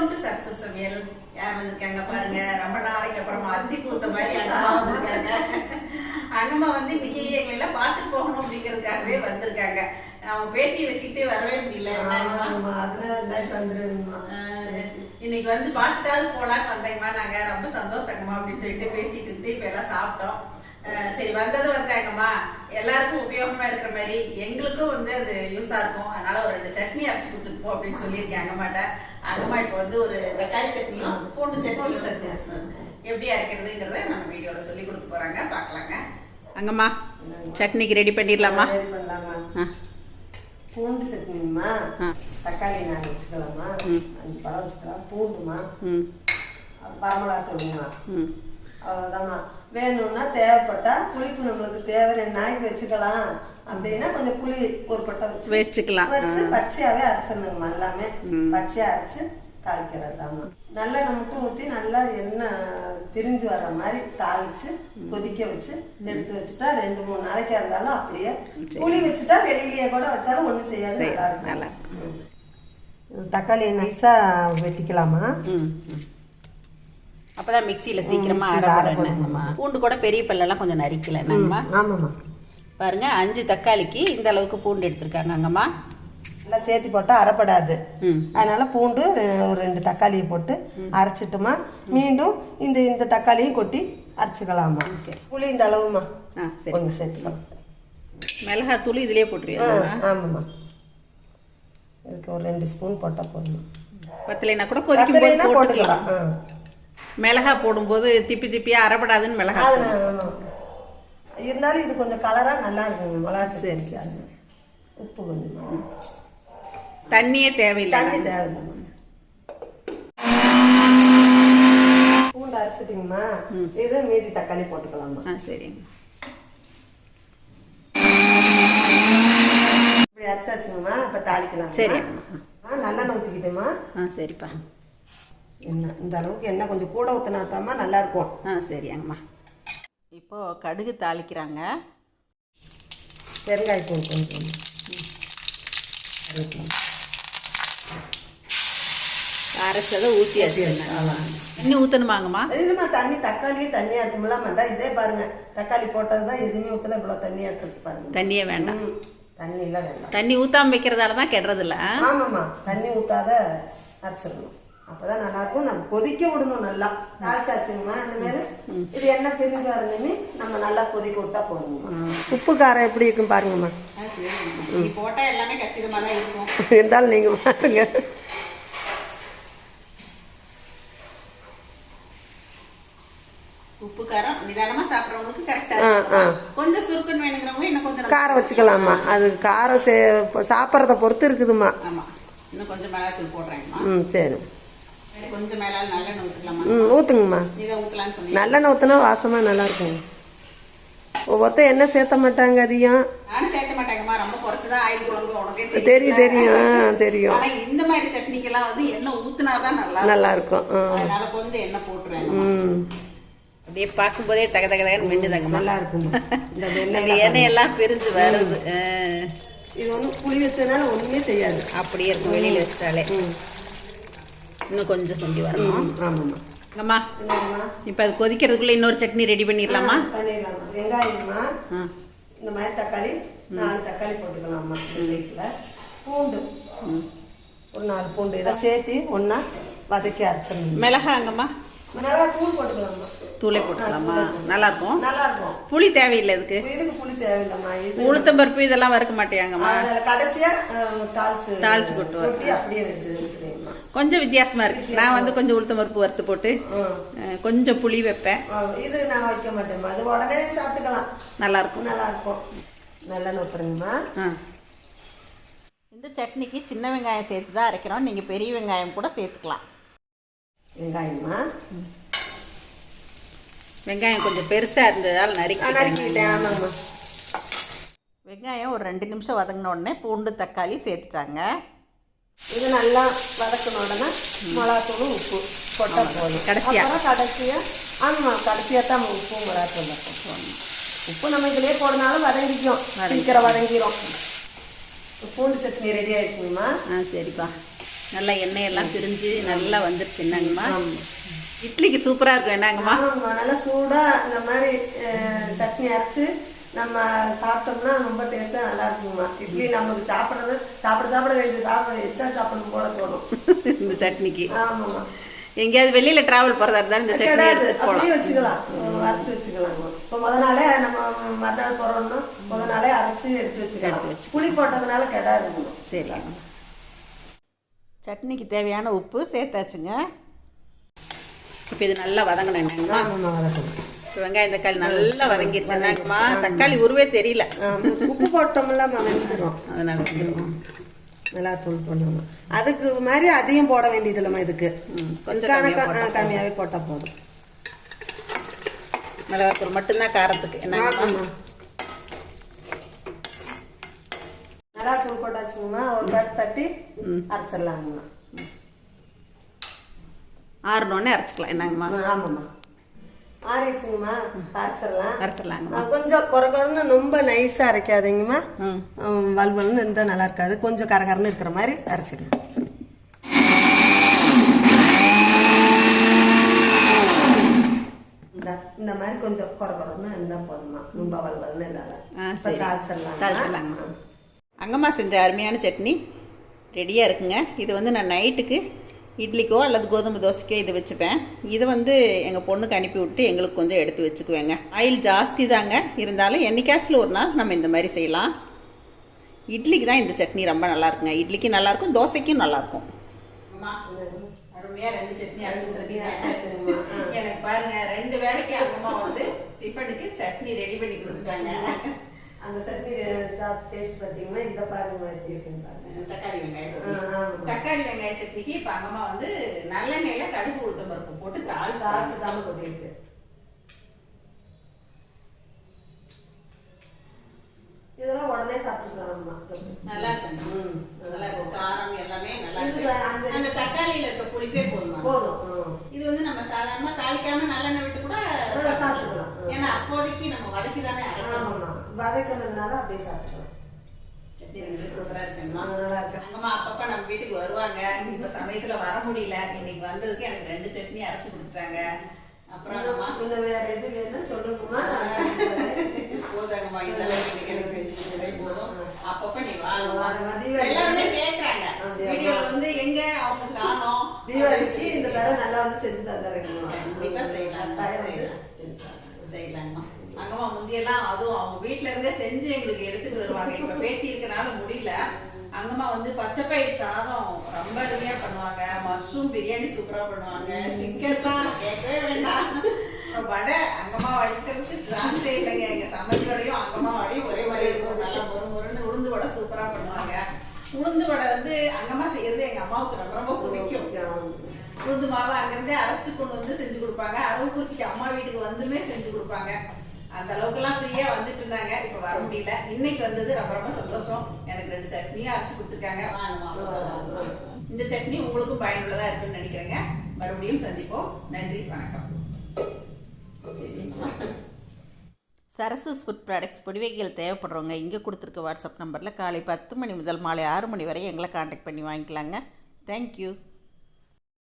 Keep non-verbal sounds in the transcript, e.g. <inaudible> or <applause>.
Welcome to success சமையல் யார் வந்திருக்காங்க பாருங்க. ரொம்ப நாளைக்கு அப்புறமா அத்தி பூத்த மாதிரி அங்கம்மா வந்திருக்காங்க. அங்கம்மா வந்து இன்னைக்கு எங்களை எல்லாம் பார்த்துட்டு போகணும் அப்படிங்கிறதுக்காகவே வந்திருக்காங்க. அவன் பேத்தியை வச்சுக்கிட்டே வரவே முடியல. இன்னைக்கு வந்து பார்த்துட்டாவது போலான்னு வந்தேங்கம்மா நாங்க ரொம்ப சந்தோஷங்கம்மா அப்படின்னு சொல்லிட்டு பேசிட்டு இருந்து இப்ப எல்லாம் சாப்பிட்டோம். சரி வந்தது வந்தாங்கம்மா. எல்லாருக்கும் உபயோகமா இருக்கிற மாதிரி எங்களுக்கும் வந்து அது யூஸா இருக்கும். அதனால ஒரு ரெண்டு சட்னி அரைச்சு கொடுத்துட்டு போ அப்படின்னு சொல்லியிருக்கேன் அங்கம்மாட்ட. அங்கம்மா இப்போ வந்து ஒரு தக்காளி சட்னியும் பூண்டு சட்னியும் சட்னி. எப்படி அரைக்கிறதுங்கிறத நம்ம வீடியோல சொல்லி கொடுக்க போறாங்க. பார்க்கலாங்க. அங்கம்மா சட்னிக்கு ரெடி பண்ணிடலாமா? Ready பண்ணலாமா? பூண்டு சட்னிமா. தக்காளி நாலு வச்சுக்கலாமா. அஞ்சு பழம் வச்சுக்கலாம். பூண்டுமா ம். வரமிளகாத்தூளுமா ம். அவ்வளோதாம்மா வேணும்னா தேவைப்பட்டா புளிப்பு நம்மளுக்கு தேவை ரெண்டு நாளைக்கு வச்சுக்கலாம். அப்படின்னா கொஞ்சம் புளி ஒரு கொட்டை வச்சு வச்சுக்கலாம். வச்சு ஆ. பச்சையாவே அரைச்சிடணுங்கம்மா எல்லாமே. ம். பச்சையா அரைச்சு தாளிக்கிறதாம்மா நல்லெண்ணெய் மட்டும் ஊற்றி நல்லா எண்ணெய் பிரிஞ்சு வர்ற மாதிரி தாளிச்சு கொதிக்க வச்சு எடுத்து வச்சுட்டா ரெண்டு மூணு நாளைக்கா இருந்தாலும் அப்படியே. புளி வச்சுட்டா வெளியிலேயே கூட வச்சாலும் ஒன்றும் செய்யாது. நல்லா இருக்கும். நல்லா ம். இது தக்காளி நைஸாக வெட்டிக்கலாமா? அப்பதான் மிக்சியில சீக்கிரமா மிக்ஸியில அரை அரைப்படணும். பண்ணணுமா பூண்டு கூட பெரிய பல்லெல்லாம் கொஞ்சம் நரிக்கல என்னங்கம்மா ஆமாம்மா. பாருங்க அஞ்சு தக்காளிக்கு இந்த அளவுக்கு பூண்டு எடுத்திருக்காங்க அங்கம்மா எல்லாம் சேர்த்து போட்டால் அரைப்படாது. அதனால பூண்டு ஒரு ரெண்டு தக்காளியை போட்டு அரைச்சிட்டுமா. மீண்டும் இந்த இந்த தக்காளியும் கொட்டி அரைச்சிக்கலாமா சரி. புளி இந்த அளவுமா ஆ சரி. கொஞ்சம் சேர்த்துக்கலாம் மிளகாத்தூள் இதுலயே போட்டுருவியா ஆ ஆமாம்மா. இதுக்கு ஒரு ரெண்டு ஸ்பூன் போட்டால் போதுமா பத்தலைனா கூட கொதிக்கும் போது பத்தலைன்னா போட்டுக்கலாம். போட்டுக்கலாம். ஆ. மிளகா போடும்போது திப்பி திப்பியா அரைப்படாதுன்னு மிளகா அது. இருந்தாலும் இது கொஞ்சம் கலராக நல்லா இருக்குங்க மிளகா சரி, சரி. உப்பு கொஞ்சமா தண்ணியே தேவையில்லை. தண்ணி தேவையில்லைம்மா. பூண்டு அரைச்சிட்டிங்கம்மா. இது மீதி தக்காளி போட்டுக்கலாமா ஆ சரிங்க. இப்படி அரைச்சாச்சுங்கம்மா. இப்போ தாளிக்கலாம் சரி. ஆ நல்லெண்ணெய் ஊற்றிக்கிட்டேம்மா ஆ சரிப்பா. எண்ணெய் இந்த அளவுக்கு எண்ணெய் கொஞ்சம் கூட ஊற்றினாத்தாம்மா நல்லா இருக்கும் ஆ சரிங்கம்மா. இப்போ கடுகு தாளிக்கிறாங்க. பெருங்காயத்தூள் கொஞ்சம். அரைச்சதை ஊற்றியாச்சு தண்ணி ஊற்றணுமாங்கம்மா இல்லைம்மா தண்ணி தக்காளியே தண்ணியாக இருக்கும்ல மந்தா இதே பாருங்க. தக்காளி போட்டது தான் எதுவுமே ஊற்றல இவ்வளோ தண்ணியாக இருக்கு பாருங்க. தண்ணியே வேண்டாம். தண்ணியெல்லாம் வேண்டாம். தண்ணி ஊத்தாம வைக்கிறதால தான் கெடுறதில்ல ஆமாம்மா தண்ணி ஊற்றாத அரைச்சிடணும். அப்பதான் நல்லா இருக்கும். நம்ம கொதிக்க விடணும் நல்லா. தாளிச்சாச்சுங்கம்மா அந்த மேலே இது எண்ணெய் பிரிஞ்சு வரணுமே நம்ம நல்லா கொதிக்க விட்டா போதுங்கம்மா உப்பு காரம் எப்படி இருக்கும் பாருங்கம்மா. நீ போட்டா எல்லாமே கச்சிதமா தான் இருக்கும். <laughs> இருந்தாலும் நீங்க பாருங்க. உப்பு காரம் நிதானமா சாப்பிட்றவங்களுக்கு கரெக்டா ஆ, ஆ. கொஞ்சம் சுருக்குன்னு வேணுங்கிறவங்க இன்னும் கொஞ்சம் காரம் வச்சுக்கலாமா அது காரம் சே சாப்பிட்றத பொறுத்து இருக்குதுமா ஆமா. இன்னும் கொஞ்சம் மிளகாத்தூள் போடுறேங்கம்மா ம் சரி. கொஞ்சம் மேலால நல்லெண்ணெய் ஊற்றிக்கலாமா ம் ஊற்றுங்கம்மா இதை ஊற்றலான்னு சொன்னீங்க. நல்லெண்ணெய் ஊற்றினா வாசமாக நல்லா இருக்குங்க ஒவ்வொருத்தர் எண்ணெய் சேர்த்த மாட்டாங்க அதிகம்? நானும் மாட்டேங்கம்மா. ரொம்ப குறைச்சுதான் ஆயில் குழம்பு உனக்கே தெரியும். தெரியும் ஆ, தெரியும். இந்த மாதிரி சட்னிக்கெல்லாம் வந்து எண்ணெய் ஊத்துனாதான் நல்லா நல்லா இருக்கும். அதனால கொஞ்சம் எண்ணெய் போட்டுருவேன். ம். அப்படியே பார்க்கும்போதே தக தக தகன்னு மெண்டுதாங்கம்மா நல்லா இருக்குமா இந்த எண்ணெய் எல்லாம் பிரிஞ்சு வருது. இது வந்து புளி வச்சதுனால ஒன்றுமே செய்யாது. அப்படியே இருக்கும் வெளியில வச்சிட்டாலே. ம். இன்னும் கொஞ்சம் சுண்டி வரணும். ஆமாம்மா. அம்மா இப்போ அது கொதிக்கிறதுக்குள்ள இன்னொரு சட்னி ரெடி பண்ணிடலாமா? பண்ணிடலாமா வெங்காயம்மா இந்த மாதிரி தக்காளி நாலு தக்காளி போட்டுக்கலாம்மா சைஸில் பூண்டு. ஒரு நாலு பூண்டு. இதை சேர்த்து ஒன்றா வதக்கி அரைச்சிடணும். மிளகாங்கம்மா மிளகா தூள் போட்டுக்கலாம்மா. தூளே போட்டுக்கலாமா? நல்லா இருக்கும் நல்லா இருக்கும் புளி தேவையில்லை இதுக்கு? இதுக்கு புளி தேவையில்லைம்மா? இது உளுத்தம் பருப்பு இதெல்லாம் வறுக்க மாட்டியாங்கம்மா? அதில் கடைசியாக தாளிச்சு தாளிச்சு. கொட்டி அப்படியே வச்சுருங்கம்மா கொஞ்சம் வித்தியாசமா இருக்கு. நான் வந்து கொஞ்சம் உளுத்தம் பருப்பு வறுத்து போட்டு கொஞ்சம் புளி வைப்பேன். இது நான் வைக்க மாட்டேம்மா அது உடனே சாப்பிட்டுக்கலாம். நல்லா இருக்கும் நல்லா இருக்கும் நல்லெண்ணெய் ஊற்றுறேங்கம்மா ஆ. இந்த சட்னிக்கு சின்ன வெங்காயம் சேர்த்து தான் அரைக்கிறோம். நீங்கள் பெரிய வெங்காயம் கூட சேர்த்துக்கலாம். வெங்காயம்மா. வெங்காயம் கொஞ்சம் பெருசாக இருந்ததால் நறுக்கி நறுக்கிக்கிட்டேன் ஆமாம்மா. வெங்காயம் ஒரு ரெண்டு நிமிஷம் வதங்கின உடனே பூண்டு தக்காளி சேர்த்துட்டாங்க. இது நல்லா வதக்கின உடனே மிளகாத்தூள் உப்பு போட்டால் போதும். கடைசியா? அப்புறம் கடைசியாக ஆமாம் கடைசியாக தான் உப்பு மிளகாத்தூள் உப்பு நம்ம இதிலே போடனாலும் வதங்கிக்கும். சீக்கிரம் வதங்கிரும். பூண்டு சட்னி ரெடி ஆயிடுச்சுங்கம்மா. ஆ சரிப்பா. நல்லா எண்ணெயெல்லாம் பிரிஞ்சு நல்லா வந்துருச்சு என்னங்கம்மா? இட்லிக்கு சூப்பராக இருக்கும் என்னங்கம்மா? நல்லா சூடாக இந்த மாதிரி சட்னி அரைச்சு நம்ம சாப்பிட்டோம்னா ரொம்ப டேஸ்ட்டாக நல்லா இருக்குங்கம்மா இட்லி நமக்கு சாப்பிட்றது சாப்பிட சாப்பிட ரெண்டு சாப்பிட எச்சா சாப்பிடணும் போல தோணும். இந்த சட்னிக்கு. ஆமாம்மா. எங்கேயாவது வெளியில் ட்ராவல் போகிறதா இருந்தாலும் இந்த சட்னி அப்படியே போகலாம் வச்சுக்கலாம். அரைச்சி வச்சுக்கலாங்க இப்போ முத நாளே நம்ம மறுநாள் போகிறோம்னா முத நாளே அரைச்சி எடுத்து வச்சுக்கலாம். எடுத்து வச்சுக்கலாம். புளி போட்டதுனால கெடாதுங்க சரி. சட்னிக்கு தேவையான உப்பு சேர்த்தாச்சுங்க. இப்போ இது நல்லா வதங்கணும். ஆமாம்மா வதக்கணும். வெங்காயம் தக்காளி நல்லா வதங்கிருச்சு. என்னங்கம்மா தக்காளி உருவே தெரியல. உப்பு போட்டோம்ல வெந்துடும் அதனால. மிளகாத்தூள் போடணும். அதுக்கு மாதிரி அதிகம் போட வேண்டியது இல்லைம்மா இதுக்கு இதுக்கான கம்மியா க- போட்டா ஆ, கம்மியாவே போட்டால் போதும். மிளகாத்தூள் மட்டும்தான் காரத்துக்கு. ஆமாம்மா. மிளகாத்தூள் போட்டாச்சுங்கம்மா. ஒரு தட்டு தட்டி அரைச்சிடலாங்கம்மா. ஆறுனோடனே அரைச்சிக்கலாம். என்னங்கம்மா? ஆமாம்மா. ஆறிடுச்சுங்கம்மா அரைச்சிடலாம். அரைச்சிடலாங்கம்மா. கொஞ்சம் குறை குறைன்னு ரொம்ப நைஸாக அரைக்காதீங்கம்மா. வலுவலுன்னு இருந்தால் நல்லா இருக்காது. கொஞ்சம் கரகரன்னு இருக்கிற மாதிரி அரைச்சிடுங்க இந்த மாதிரி கொஞ்சம் குறை குறைன்னு இருந்தால் போதுமா ரொம்ப வலுவலுன்னு இல்லாத. தாளிச்சிடலாம் தாளிச்சிடலாங்கம்மா. அங்கம்மா செஞ்ச அருமையான சட்னி. ரெடியாக இருக்குங்க. இது வந்து நான் நைட்டுக்கு இட்லிக்கோ அல்லது கோதுமை தோசைக்கோ இதை வச்சுப்பேன். இதை வந்து எங்கள் பொண்ணுக்கு அனுப்பி விட்டு எங்களுக்கு கொஞ்சம் எடுத்து வச்சுக்குவேங்க. ஆயில் ஜாஸ்தி தாங்க. இருந்தாலும் என்னைக்காச்சும் ஒரு நாள் நம்ம இந்த மாதிரி செய்யலாம். இட்லிக்கு தான் இந்த சட்னி ரொம்ப நல்லா இருக்குங்க. இட்லிக்கு நல்லாயிருக்கும் தோசைக்கும் நல்லாயிருக்கும் அருமையாக ரெண்டு சட்னி. எனக்கு பாருங்க ரெண்டு வேலைக்கு அங்கம்மா வந்து டிஃபனுக்கு சட்னி ரெடி பண்ணி கொடுத்துட்டாங்க. அந்த சட்னி சாப்பிட்டு டேஸ்ட் பார்த்தீங்கன்னா இதை பாருங்க எப்படி இருக்குன்னு பாருங்க. தக்காளி வெங்காய சட்னி. தக்காளி வெங்காய சட்னிக்கு இப்போ அங்கம்மா வந்து நல்லெண்ணெயில கடுகு உளுத்தம் பருப்பு போட்டு தாளிச்சு சாப்பிட்டு தானே கொட்டியிருக்கு. இதெல்லாம் உடனே சாப்பிட்டுக்கலாம்மா நல்லா இருக்குங்க ம். நல்லா இருக்கும். காரம் எல்லாமே நல்லா இருக்கு. அந்த- தக்காளியில இருக்க புளிப்பே போதும். போதும். இது வந்து நம்ம சாதாரணமா தாளிக்காம நல்லெண்ணெய் விட்டு கூட சாப்பிட்டுக்கலாம். சாப்பிட்டுக்கலாம் ம். ஏன்னா அப்போதைக்கு நம்ம வதக்கி தானே அரைக்கணும் ஆமாம்மா வதக்கிறதுனால அப்படியே சாப்பிட்டுக்கலாம். அப்பப்ப நம்ம வீட்டுக்கு வருவாங்க. இப்ப சமயத்துல வர முடியல. இன்னைக்கு வந்ததுக்கு எனக்கு ரெண்டு சட்னி அரைச்சு கொடுத்துட்டாங்க. அப்புறம் வேற எது வேணும்னா சொல்லுங்கம்மா. போதாங்கம்மா. இன்னைக்கு எனக்கு செஞ்சு கொடுத்ததே போதும். அப்பப்ப நீ வாங்கம்மா. எல்லாருமே கேக்குறாங்க? வீடியோல வந்து எங்க அவங்க காணோம்? தீபாவளிக்கு இந்த தடவை நல்லா வந்து செஞ்சு தந்துடுறேங்கம்மா கண்டிப்பா செய்யலாம், செய்யலாம். செய்யலாங்கம்மா. அங்கம்மா முந்தியெல்லாம் அதுவும் அவங்க வீட்ல இருந்தே செஞ்சு எங்களுக்கு எடுத்துட்டு வருவாங்க. இப்ப பேத்தி இருக்கனால முடியல. அங்கம்மா வந்து பச்சைப்பயிர் சாதம் ரொம்ப அருமையா பண்ணுவாங்க. மஷ்ரூம் பிரியாணி சூப்பரா பண்ணுவாங்க. சிக்கன் தான் கேட்கவே வேண்டாம். வடை அங்கம்மா வடிச்சுக்கிறதுக்கு சான்ஸே இல்லைங்க. எங்க சமையலோடையும் அங்கம்மா வடையும் ஒரே மாதிரி இருக்கும். நல்லா மொறு மொறுன்னு உளுந்து வடை சூப்பரா பண்ணுவாங்க. உளுந்து வடை வந்து அங்கம்மா செய்யறது எங்க அம்மாவுக்கு ரொம்ப ரொம்ப பிடிக்கும். உளுந்து மாவை அங்கிருந்தே அரைச்சு கொண்டு வந்து செஞ்சு கொடுப்பாங்க. அரவக்குறிச்சிக்கு அம்மா வீட்டுக்கு வந்துமே செஞ்சு அந்த அளவுக்குலாம் ஃப்ரீயா வந்துட்டு இருந்தாங்க. இப்ப வர முடியல. இன்னைக்கு வந்தது ரொம்ப ரொம்ப சந்தோஷம். எனக்கு ரெண்டு சட்னியும் அரைச்சு கொடுத்துருக்காங்க. இந்த சட்னி உங்களுக்கும் பயனுள்ளதா இருக்குன்னு நினைக்கிறேங்க. மறுபடியும் சந்திப்போம். நன்றி வணக்கம். சரசூஸ் ஃபுட் ப்ராடக்ட்ஸ் பொடிவைகள் தேவைப்படுறவங்க இங்கே கொடுத்துருக்க வாட்ஸ்அப் நம்பரில் காலை பத்து மணி முதல் மாலை ஆறு மணி வரை எங்களை காண்டாக்ட் பண்ணி வாங்கிக்கலாங்க. தேங்க்யூ